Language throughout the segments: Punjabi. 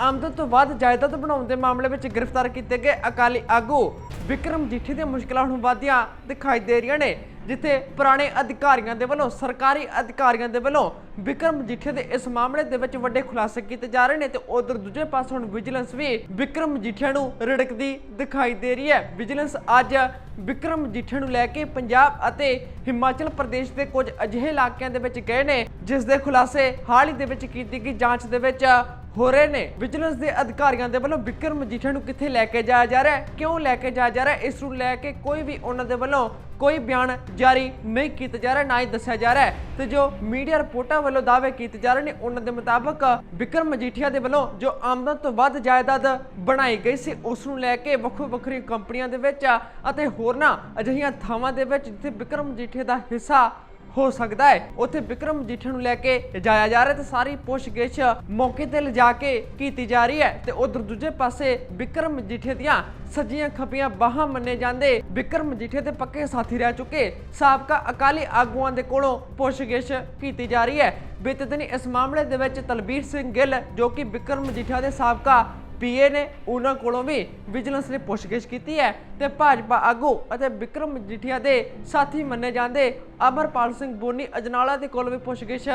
ਆਮਦਨ ਤੋਂ ਵੱਧ ਜਾਇਦਾਦ ਬਣਾਉਣ ਦੇ ਮਾਮਲੇ ਵਿੱਚ ਗ੍ਰਿਫਤਾਰ ਕੀਤੇ ਗਏ ਅਕਾਲੀ ਆਗੂ ਵਿਕਰਮ ਜੀਠੀ ਦੀਆਂ ਮੁਸ਼ਕਲਾਂ ਹੁਣ ਵਧੀਆਂ ਦਿਖਾਈ ਦੇ ਰਹੀਆਂ ਨੇ, ਜਿੱਥੇ ਪੁਰਾਣੇ ਅਧਿਕਾਰੀਆਂ ਦੇ ਵੱਲੋਂ, ਸਰਕਾਰੀ ਅਧਿਕਾਰੀਆਂ ਦੇ ਵੱਲੋਂ ਵਿਕਰਮ ਜੀਠੇ ਦੇ ਇਸ ਮਾਮਲੇ ਦੇ ਵਿੱਚ ਵੱਡੇ ਖੁਲਾਸੇ ਕੀਤੇ ਜਾ ਰਹੇ ਨੇ ਤੇ ਉਧਰ ਦੂਜੇ ਪਾਸੇ ਹੁਣ ਵਿਜੀਲੈਂਸ ਵੀ ਵਿਕਰਮ ਜੀਠੇ ਨੂੰ ਰਿੜਕਦੀ ਦਿਖਾਈ ਦੇ ਰਹੀ ਹੈ। ਵਿਜੀਲੈਂਸ ਅੱਜ ਵਿਕਰਮ ਜੀਠੇ ਨੂੰ ਲੈ ਕੇ ਪੰਜਾਬ ਅਤੇ ਹਿਮਾਚਲ ਪ੍ਰਦੇਸ਼ ਦੇ ਕੁਝ ਅਜਿਹੇ ਇਲਾਕਿਆਂ ਦੇ ਵਿੱਚ ਗਏ ਨੇ, ਜਿਸ ਦੇ ਖੁਲਾਸੇ ਹਾਲ ਹੀ ਦੇ ਵਿੱਚ ਕੀਤੀ ਗਈ ਜਾਂਚ ਦੇ ਵਿੱਚ ਹੋ ਰਹੇ ਨੇ। ਵਿਜੀਲੈਂਸ ਦੇ ਅਧਿਕਾਰੀਆਂ ਦੇ ਵੱਲੋਂ ਵਿਕਰਮ ਮਜੀਠਾ ਨੂੰ ਕਿੱਥੇ ਲੈ ਕੇ ਜਾਇਆ ਜਾ ਰਿਹਾ ਹੈ? ਕਿਉਂ ਲੈ ਕੇ ਜਾਇਆ ਜਾ ਰਿਹਾ ਹੈ? ਇਸ ਨੂੰ ਲੈ ਕੇ ਕੋਈ ਵੀ ਉਹਨਾਂ ਦੇ ਵੱਲੋਂ ਕੋਈ ਬਿਆਨ ਜਾਰੀ ਨਹੀਂ ਕੀਤਾ ਜਾ ਰਿਹਾ, ਨਾ ਹੀ ਦੱਸਿਆ ਜਾ ਰਿਹਾ ਤੇ ਜੋ ਮੀਡੀਆ ਰਿਪੋਰਟਾਂ ਵੱਲੋਂ ਦਾਅਵੇ ਕੀਤੇ ਜਾ ਰਹੇ ਨੇ, ਉਹਨਾਂ ਦੇ ਮੁਤਾਬਕ ਵਿਕਰਮ ਮਜੀਠੀਆ ਦੇ ਵੱਲੋਂ ਜੋ ਆਮਦਨ ਤੋਂ ਵੱਧ ਜਾਇਦਾਦ ਬਣਾਈ ਗਈ ਸੀ, ਉਸ ਨੂੰ ਲੈ ਕੇ ਵੱਖੋ ਵੱਖਰੀ ਕੰਪਨੀਆਂ ਦੇ ਵਿੱਚ ਅਤੇ ਹੋਰਨਾਂ ਅਜਿਹੀਆਂ ਥਾਵਾਂ ਦੇ ਵਿੱਚ ਜਿੱਥੇ ਵਿਕਰਮ ਮਜੀਠੀਆ ਦਾ ਹਿੱਸਾ ਹੋ ਸਕਦਾ ਹੈ। ਉੱਥੇ ਵਿਕਰਮ ਜੀਠੇ ਨੂੰ ਲੈ ਕੇ ਜਾਇਆ ਜਾ ਰਿਹਾ ਤੇ ਸਾਰੀ ਪੁੱਛਗਿੱਛ ਮੌਕੇ ਤੇ ਲਿਜਾ ਕੇ ਕੀਤੀ ਜਾ ਰਹੀ ਹੈ ਤੇ ਉਧਰ ਦੂਜੇ ਪਾਸੇ ਵਿਕਰਮ ਜੀਠੇ ਦੀਆਂ ਸੱਜੀਆਂ ਖੱਬੀਆਂ ਬਾਹਾਂ ਮੰਨੇ ਜਾਂਦੇ ਵਿਕਰਮ ਜੀਠੇ ਦੇ ਪੱਕੇ ਸਾਥੀ ਰਹਿ ਚੁੱਕੇ। ਸਾਬਕਾ ਅਕਾਲੀ ਆਗੂਆਂ ਦੇ ਕੋਲੋਂ ਪੁੱਛਗਿੱਛ ਕੀਤੀ ਜਾ ਰਹੀ ਹੈ। ਬੀਤੇ ਦਿਨੀ ਇਸ ਮਾਮਲੇ ਦੇ ਵਿੱਚ ਤਲਬੀਰ ਸਿੰਘ ਗਿੱਲ ਜੋ ਕਿ ਵਿਕਰਮ ਜੀਠਾ ਦੇ ਸਾਬਕਾ ਪੀਏ ਨੇ ਉਹਨਾਂ ਕੋਲੋਂ ਵੀ ਵਿਜੀਲੈਂਸ ਨੇ ਪੁੱਛਗਿੱਛ ਕੀਤੀ ਹੈ ਤੇ ਭਾਜਪਾ ਆਗੂ ਅਤੇ ਵਿਕਰਮ ਮਜੀਠੀਆ ਦੇ ਸਾਥੀ ਮੰਨੇ ਜਾਂਦੇ ਅਮਰਪਾਲ ਸਿੰਘ ਬੋਨੀ ਅਜਨਾਲਾ ਦੇ ਕੋਲ ਵੀ ਪੁੱਛਗਿੱਛ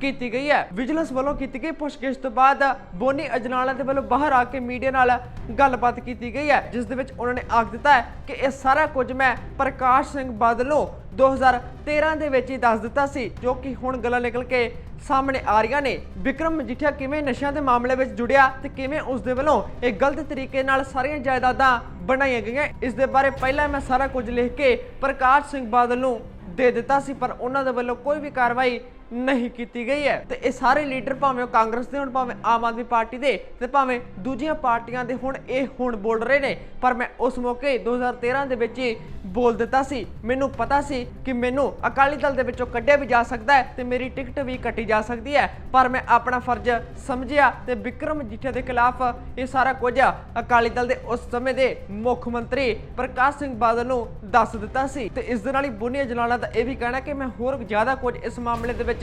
ਕੀਤੀ ਗਈ ਹੈ। ਵਿਜੀਲੈਂਸ ਵੱਲੋਂ ਕੀਤੀ ਗਈ ਪੁੱਛਗਿੱਛ ਤੋਂ ਬਾਅਦ ਬੋਨੀ ਅਜਨਾਲਾ ਦੇ ਵੱਲੋਂ ਬਾਹਰ ਆ ਕੇ ਮੀਡੀਆ ਨਾਲ ਗੱਲਬਾਤ ਕੀਤੀ ਗਈ ਹੈ, ਜਿਸ ਦੇ ਵਿੱਚ ਉਹਨਾਂ ਨੇ ਆਖ ਦਿੱਤਾ ਹੈ ਕਿ ਇਹ ਸਾਰਾ ਕੁਝ ਮੈਂ ਪ੍ਰਕਾਸ਼ ਸਿੰਘ ਬਾਦਲ ਨੂੰ 2013 ਦੇ ਵਿੱਚ ਹੀ ਦੱਸ ਦਿੱਤਾ ਸੀ, ਜੋ ਕਿ ਹੁਣ ਗੱਲਾਂ ਨਿਕਲ ਕੇ ਸਾਹਮਣੇ ਆ ਰਹੀਆਂ ਨੇ। ਵਿਕਰਮ ਮਜੀਠੀਆ ਕਿਵੇਂ ਨਸ਼ਿਆਂ ਦੇ ਮਾਮਲੇ ਵਿੱਚ ਜੁੜਿਆ ਤੇ ਕਿਵੇਂ ਉਸ ਦੇ ਵੱਲੋਂ ਇਹ ਗਲਤ ਤਰੀਕੇ ਨਾਲ ਸਾਰੀਆਂ ਜਾਇਦਾਦਾਂ ਬਣਾਈਆਂ ਗਈਆਂ, ਇਸ ਦੇ ਬਾਰੇ ਪਹਿਲਾਂ ਮੈਂ ਸਾਰਾ ਕੁਝ ਲਿਖ ਕੇ ਪ੍ਰਕਾਸ਼ ਸਿੰਘ ਬਾਦਲ ਨੂੰ ਦੇ ਦਿੱਤਾ ਸੀ, ਪਰ ਉਹਨਾਂ ਦੇ ਵੱਲੋਂ ਕੋਈ ਵੀ ਕਾਰਵਾਈ ਨਹੀਂ ਕੀਤੀ ਗਈ ਹੈ। ਤੇ ਇਹ ਸਾਰੇ ਲੀਡਰ ਭਾਵੇਂ ਉਹ ਕਾਂਗਰਸ ਦੇ ਹੋਣ, ਭਾਵੇਂ ਆਮ ਆਦਮੀ ਪਾਰਟੀ ਦੇ ਤੇ ਭਾਵੇਂ ਦੂਜੀਆਂ ਪਾਰਟੀਆਂ ਦੇ ਹੁਣ, ਇਹ ਹੁਣ ਬੋਲ ਰਹੇ ਨੇ। ਪਰ ਮੈਂ ਉਸ ਮੌਕੇ 2013 ਦੇ ਵਿੱਚ ਹੀ ਬੋਲ ਦਿੱਤਾ ਸੀ। ਮੈਨੂੰ ਪਤਾ ਸੀ ਕਿ ਮੈਨੂੰ ਅਕਾਲੀ ਦਲ ਦੇ ਵਿੱਚੋਂ ਕੱਢਿਆ ਵੀ ਜਾ ਸਕਦਾ ਹੈ ਤੇ ਮੇਰੀ ਟਿਕਟ ਵੀ ਕੱਟੀ ਜਾ ਸਕਦੀ ਹੈ। ਪਰ ਮੈਂ ਆਪਣਾ ਫਰਜ਼ ਸਮਝਿਆ ਤੇ ਵਿਕਰਮ ਜੀਠੇ ਦੇ ਖਿਲਾਫ ਇਹ ਸਾਰਾ ਕੁਝ ਅਕਾਲੀ ਦਲ ਦੇ ਉਸ ਸਮੇਂ ਦੇ ਮੁੱਖ ਮੰਤਰੀ ਪ੍ਰਕਾਸ਼ ਸਿੰਘ ਬਾਦਲ ਨੂੰ ਦੱਸ ਦਿੱਤਾ ਸੀ। ਤੇ ਇਸ ਦੇ ਨਾਲ ਹੀ ਬੁਨੀਆ ਜਲਾਲਾ ਦਾ ਇਹ ਵੀ ਕਹਿਣਾ ਕਿ ਮੈਂ ਹੋਰ ਜ਼ਿਆਦਾ ਕੁਝ ਇਸ ਮਾਮਲੇ ਦੇ ਵਿੱਚ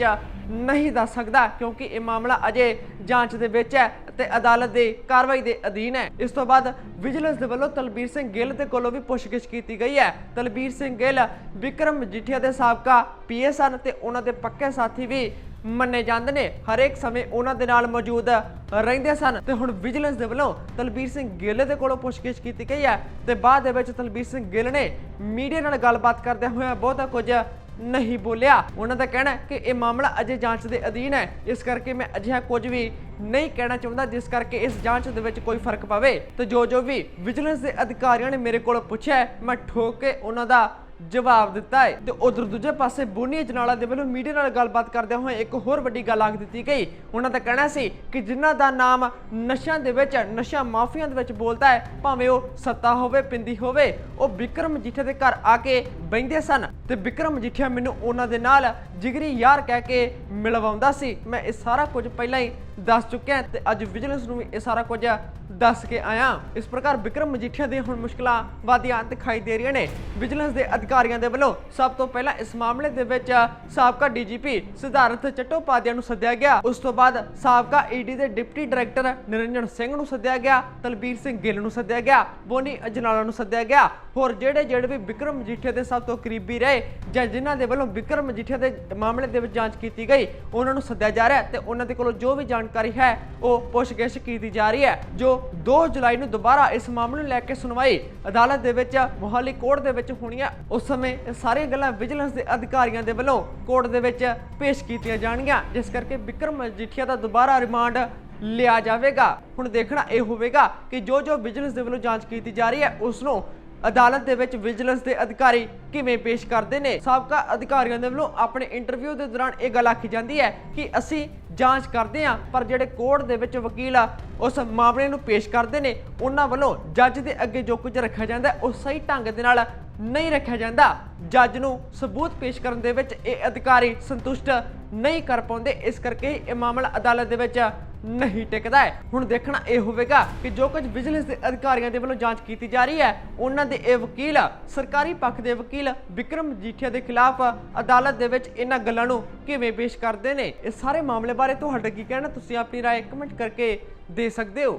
ਨਹੀਂ ਦੱਸ ਸਕਦਾ, ਕਿਉਂਕਿ ਇਹ ਮਾਮਲਾ ਅਜੇ ਜਾਂਚ ਦੇ ਵਿੱਚ ਹੈ ਤੇ ਅਦਾਲਤ ਦੇ ਕਾਰਵਾਈ ਦੇ ਅਧੀਨ ਹੈ। ਇਸ ਤੋਂ ਬਾਅਦ ਵਿਜੀਲੈਂਸ ਦੇ ਵੱਲੋਂ ਤਲਬੀਰ ਸਿੰਘ ਗਿੱਲ ਦੇ ਕੋਲੋਂ ਵੀ ਪੁੱਛਗਿੱਛ ਕੀਤੀ ਗਈ ਹੈ। ਤਲਬੀਰ ਸਿੰਘ ਗਿੱਲ, ਵਿਕਰਮ ਮਜੀਠੀਆ ਦੇ ਸਾਬਕਾ ਪੀਐਸ ਹਨ ਤੇ ਉਹਨਾਂ ਦੇ ਪੱਕੇ ਸਾਥੀ ਵੀ ਮੰਨੇ ਜਾਂਦੇ ਨੇ। ਹਰੇਕ ਸਮੇਂ ਉਹਨਾਂ ਦੇ ਨਾਲ ਮੌਜੂਦ ਰਹਿੰਦੇ ਸਨ ਤੇ ਹੁਣ ਵਿਜੀਲੈਂਸ ਦੇ ਵੱਲੋਂ ਤਲਬੀਰ ਸਿੰਘ ਗਿੱਲ ਦੇ ਕੋਲੋਂ ਪੁੱਛਗਿੱਛ ਕੀਤੀ ਗਈ ਹੈ ਤੇ ਬਾਅਦ ਦੇ ਵਿੱਚ ਤਲਬੀਰ ਸਿੰਘ ਗਿੱਲ ਨੇ ਮੀਡੀਆ ਨਾਲ ਗੱਲਬਾਤ ਕਰਦਿਆਂ ਹੋਇਆਂ ਬਹੁਤਾ ਕੁਝ ਨਹੀਂ ਬੋਲਿਆ। ਉਹਨਾਂ ਦਾ ਕਹਿਣਾ ਕਿ ਇਹ ਮਾਮਲਾ ਅਜੇ ਜਾਂਚ ਦੇ ਅਧੀਨ ਹੈ। ਇਸ ਕਰਕੇ ਮੈਂ ਅਜਿਹਾ ਕੁਝ ਵੀ ਨਹੀਂ ਕਹਿਣਾ ਚਾਹੁੰਦਾ, ਜਿਸ ਕਰਕੇ ਇਸ ਜਾਂਚ ਦੇ ਵਿੱਚ ਕੋਈ ਫ਼ਰਕ ਪਵੇ। ਤੇ ਜੋ ਜੋ ਵੀ ਵਿਜੀਲੈਂਸ ਦੇ ਅਧਿਕਾਰੀਆਂ ਨੇ ਮੇਰੇ ਕੋਲ ਪੁੱਛਿਆ ਮੈਂ ਠੋਕ ਕੇ ਉਹਨਾਂ ਦਾ ਜਵਾਬ ਦਿੱਤਾ ਹੈ। ਤੇ ਉਧਰ ਦੂਜੇ ਪਾਸੇ ਬੋਨੀ ਜਨਾਲਾ ਦੇ ਵੱਲੋਂ ਮੀਡੀਆ ਨਾਲ ਗੱਲਬਾਤ ਕਰਦਿਆਂ ਹੋਏ ਇੱਕ ਹੋਰ ਵੱਡੀ ਗੱਲ ਆਖ ਦਿੱਤੀ ਗਈ। ਉਹਨਾਂ ਦਾ ਕਹਿਣਾ ਸੀ ਕਿ ਜਿਨ੍ਹਾਂ ਦਾ ਨਾਮ ਨਸ਼ਿਆਂ ਦੇ ਵਿੱਚ, ਨਸ਼ਾ ਮਾਫੀਆਂ ਦੇ ਵਿੱਚ ਬੋਲਦਾ ਹੈ, ਭਾਵੇਂ ਉਹ ਸੱਤਾ ਹੋਵੇ ਪਿੰਦੀ ਹੋਵੇ, ਉਹ ਵਿਕਰਮ ਜੀਠੇ ਦੇ ਘਰ ਆ ਕੇ ਬੈੰਦੇ ਸਨ। ਤੇ ਵਿਕਰਮ ਮਜੀਠੀਆ ਮੈਨੂੰ ਉਹਨਾਂ ਦੇ ਨਾਲ ਜਿਗਰੀ ਯਾਰ ਕਹਿ ਕੇ ਮਿਲਵਾਉਂਦਾ ਸੀ। ਮੈਂ ਇਹ ਸਾਰਾ ਕੁਝ ਪਹਿਲਾਂ ਹੀ ਦੱਸ ਚੁੱਕਿਆ ਤੇ ਅੱਜ ਵਿਜੀਲੈਂਸ ਨੂੰ ਵੀ ਇਹ ਸਾਰਾ ਕੁਝ ਦੱਸ ਕੇ ਆਇਆ। ਇਸ ਪ੍ਰਕਾਰ ਵਿਕਰਮ ਮਜੀਠੀਆ ਦੇ ਹੁਣ ਮੁਸ਼ਕਲਾਂ ਵਾਦੀਆਂ ਦਿਖਾਈ ਦੇ ਰਹੀਆਂ ਨੇ। ਵਿਜੀਲੈਂਸ ਦੇ ਅਧਿਕਾਰੀਆਂ ਦੇ ਵੱਲੋਂ ਸਭ ਤੋਂ ਪਹਿਲਾਂ ਇਸ ਮਾਮਲੇ ਦੇ ਵਿੱਚ ਸਾਬਕਾ ਡੀਜੀਪੀ ਸਿਧਾਰਥ ਚਟੋਪਾਧਿਆ ਨੂੰ ਸੱਦਿਆ ਗਿਆ। ਉਸ ਤੋਂ ਬਾਅਦ ਸਾਬਕਾ ਈਡੀ ਦੇ ਡਿਪਟੀ ਡਾਇਰੈਕਟਰ ਨਿਰੰਜਨ ਸਿੰਘ ਨੂੰ ਸੱਦਿਆ ਗਿਆ, ਤਲਬੀਰ ਸਿੰਘ ਗਿੱਲ ਨੂੰ ਸੱਦਿਆ ਗਿਆ, ਬੋਨੀ ਅਜਨਾਲਾ ਨੂੰ ਸੱਦਿਆ ਗਿਆ। ਹੋਰ ਜਿਹੜੇ ਜਿਹੜੇ ਵੀ ਵਿਕਰਮ ਮਜੀਠੀਆ ਦੇ ਸਭ ਤੋਂ ਕਰੀਬੀ ਰਹੇ ਜਾਂ ਜਿਨ੍ਹਾਂ ਦੇ ਵੱਲੋਂ ਵਿਕਰਮ ਮਜੀਠੀਆ ਦੇ ਮਾਮਲੇ ਦੇ ਵਿੱਚ ਜਾਂਚ ਕੀਤੀ ਗਈ, ਉਹਨਾਂ ਨੂੰ ਸੱਦਿਆ ਜਾ ਰਿਹਾ ਹੈ ਤੇ ਉਹਨਾਂ ਦੇ ਕੋਲੋਂ ਜੋ ਵੀ ਜਾਣਕਾਰੀ ਹੈ, ਉਹ ਪੁੱਛਗਿੱਛ ਕੀਤੀ ਜਾ ਰਹੀ ਹੈ, ਜੋ 2 ਜੁਲਾਈ ਨੂੰ ਦੁਬਾਰਾ ਇਸ ਮਾਮਲੇ ਨੂੰ ਲੈ ਕੇ ਸੁਣਵਾਈ ਅਦਾਲਤ ਦੇ ਵਿੱਚ ਮੋਹਾਲੀ ਕੋਰਟ ਦੇ ਵਿੱਚ ਹੋਣੀ ਹੈ। ਉਸ ਸਮੇਂ ਇਹ ਸਾਰੀਆਂ ਗੱਲਾਂ ਵਿਜੀਲੈਂਸ ਦੇ ਅਧਿਕਾਰੀਆਂ ਦੇ ਵੱਲੋਂ ਕੋਰਟ ਦੇ ਵਿੱਚ ਪੇਸ਼ ਕੀਤੀਆਂ ਜਾਣਗੀਆਂ, ਜਿਸ ਕਰਕੇ ਵਿਕਰਮ ਮਜੀਠੀਆ ਦਾ ਦੁਬਾਰਾ ਰਿਮਾਂਡ ਲਿਆ ਜਾਵੇਗਾ। ਹੁਣ ਦੇਖਣਾ ਇਹ ਹੋਵੇਗਾ ਕਿ ਜੋ ਜੋ ਵਿਜੀਲੈਂਸ ਦੇ ਵੱਲੋਂ ਜਾਂਚ ਕੀਤੀ ਜਾ ਰਹੀ ਹੈ, ਉਸ ਨੂੰ ਅਦਾਲਤ ਦੇ ਵਿੱਚ ਵਿਜੀਲੈਂਸ ਦੇ ਅਧਿਕਾਰੀ ਕਿਵੇਂ ਪੇਸ਼ ਕਰਦੇ ਨੇ? ਸਾਬਕਾ ਅਧਿਕਾਰੀਆਂ ਦੇ ਵੱਲੋਂ ਆਪਣੇ ਇੰਟਰਵਿਊ ਦੇ ਦੌਰਾਨ ਇਹ ਗੱਲ ਆਖੀ ਜਾਂਦੀ ਹੈ ਕਿ ਅਸੀਂ ਜਾਂਚ ਕਰਦੇ ਹਾਂ, ਪਰ ਜਿਹੜੇ ਕੋਰਟ ਦੇ ਵਿੱਚ ਵਕੀਲ ਆ, ਉਸ ਮਾਮਲੇ ਨੂੰ ਪੇਸ਼ ਕਰਦੇ ਨੇ, ਉਹਨਾਂ ਵੱਲੋਂ ਜੱਜ ਦੇ ਅੱਗੇ ਜੋ ਕੁਝ ਰੱਖਿਆ ਜਾਂਦਾ ਉਹ ਸਹੀ ਢੰਗ ਦੇ ਨਾਲ ਨਹੀਂ ਰੱਖਿਆ ਜਾਂਦਾ ਜੱਜ ਨੂੰ ਸਬੂਤ ਪੇਸ਼ ਕਰਨ ਦੇ ਵਿੱਚ ਇਹ ਅਧਿਕਾਰੀ ਸੰਤੁਸ਼ਟ ਨਹੀਂ ਕਰ ਪਾਉਂਦੇ ਇਸ ਕਰਕੇ ਹੀ ਇਹ ਮਾਮਲਾ ਅਦਾਲਤ ਦੇ ਵਿੱਚ ਨਹੀਂ ਟਿਕਦਾ ਹੈ ਹੁਣ ਦੇਖਣਾ ਇਹ ਹੋਵੇਗਾ ਕਿ ਜੋ ਕੁਝ ਵਿਜੀਲੈਂਸ ਦੇ ਅਧਿਕਾਰੀਆਂ ਦੇ ਵੱਲੋਂ ਜਾਂਚ ਕੀਤੀ ਜਾ ਰਹੀ ਹੈ ਉਹਨਾਂ ਦੇ ਇਹ ਵਕੀਲ ਸਰਕਾਰੀ ਪੱਖ ਦੇ ਵਕੀਲ ਵਿਕਰਮ ਮਜੀਠੀਆ ਦੇ ਖਿਲਾਫ ਅਦਾਲਤ ਦੇ ਵਿੱਚ ਇਹਨਾਂ ਗੱਲਾਂ ਨੂੰ ਕਿਵੇਂ ਪੇਸ਼ ਕਰਦੇ ਨੇ ਇਸ ਸਾਰੇ ਮਾਮਲੇ ਬਾਰੇ ਤੁਹਾਡਾ ਕੀ ਕਹਿਣਾ ਤੁਸੀਂ ਆਪਣੀ رائے ਕਮੈਂਟ ਕਰਕੇ ਦੇ ਸਕਦੇ ਹੋ